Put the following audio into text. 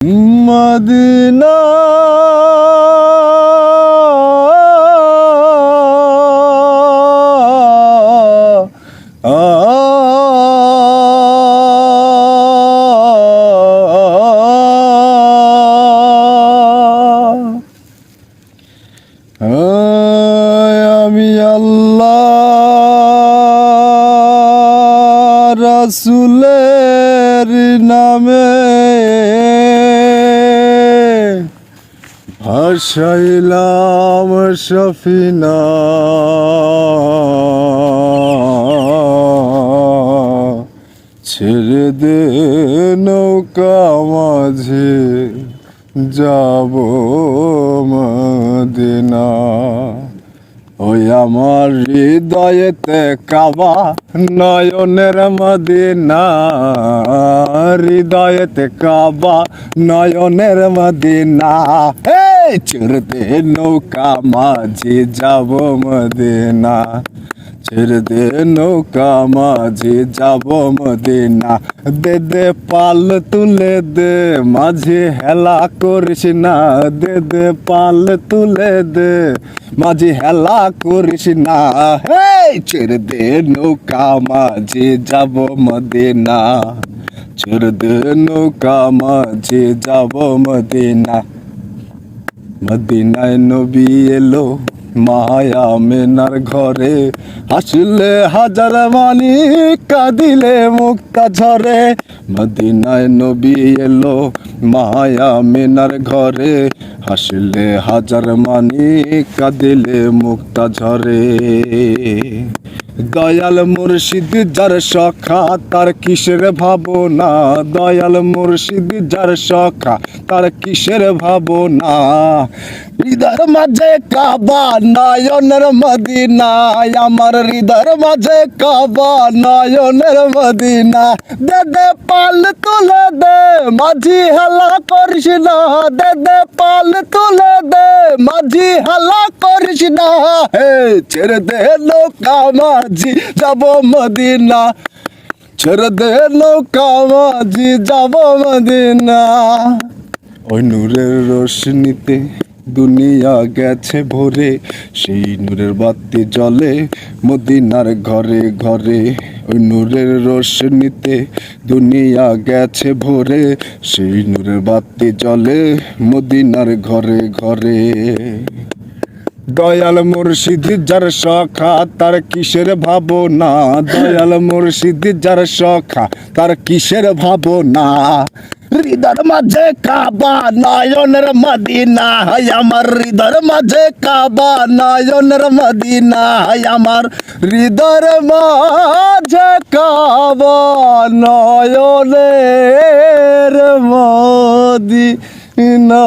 Medina. আমি আল্লাহ রসুলের নামে। ভাসাইলাম সফিনা ছেড়ে দে নৌকা মাঝে যাব মদিনা। ওই আমার হৃদয়েতে কাবা নয়নের মদিনা। হৃদয়েতে কাবা নয়নের মদিনা। চড়তে নৌকা, মাঝি যাব মদিনা। দে নৌকা, মাঝি যাব মদিনা। দে দে, পাল তুলে দে, মাঝি হেলা করিস না। দে দে, পাল তুলে দে, মাঝি হেলা করিস না। হে দে নৌকা, মাঝি যাব মদিনা। দে নৌকা, মাঝি যাব মদিনা। মদিনায় নবী এলো, মায়া মেনার ঘরে। হাসলে হাজার মানি কাঁদিলে মুক্তা ঝরে। মদিনায় নবী এলো, মায়া মেনার ঘরে। হাসলে হাজার মানি কাঁদিলে মুক্তা ঝরে। দয়াল মুর্শিদ, যার সখা তার কিসের ভাবনা? দয়াল মুর্শিদ, যার সখা তার কিসের ভাবনা? হৃদয়ের মাঝে কাবা নয়নের মদিনা, আমার হৃদয়ের মাঝে কাবা নয়নের মদিনা। দে দে পাল তুলে দে, মাঝি হেলা করিস না। দে দে পাল তুলে দে, মাঝি হেলা করিস না। হে ছেড়ে দে নৌকা মাঝি যাব মদিনা। ছেড়ে দে নৌকা মাঝি, যাব মদিনা। ওই নূরের রোশনিতে দুনিয়া গেছে ভরে, সেই নূরের বাতি জ্বলে মদিনার ঘরে ঘরে। ওই নূরের রোশনিতে দুনিয়া গেছে ভরে, সেই নূরের বাতি জ্বলে মদিনার ঘরে ঘরে। দয়াল মুর্শিদ যার সখা, তার কিসের ভাবনা? দয়াল মুর্শিদ যার সখা, তার কিসের ভাবনা? হৃদয়ের মাঝে কাবা, নয়নের মদিনা হাই আমার। হৃদয়ের মাঝে কাবা, নয়নের মদিনা হাই আমার। হৃদয়ের মাঝে কাবা, নয়নের মদিনা।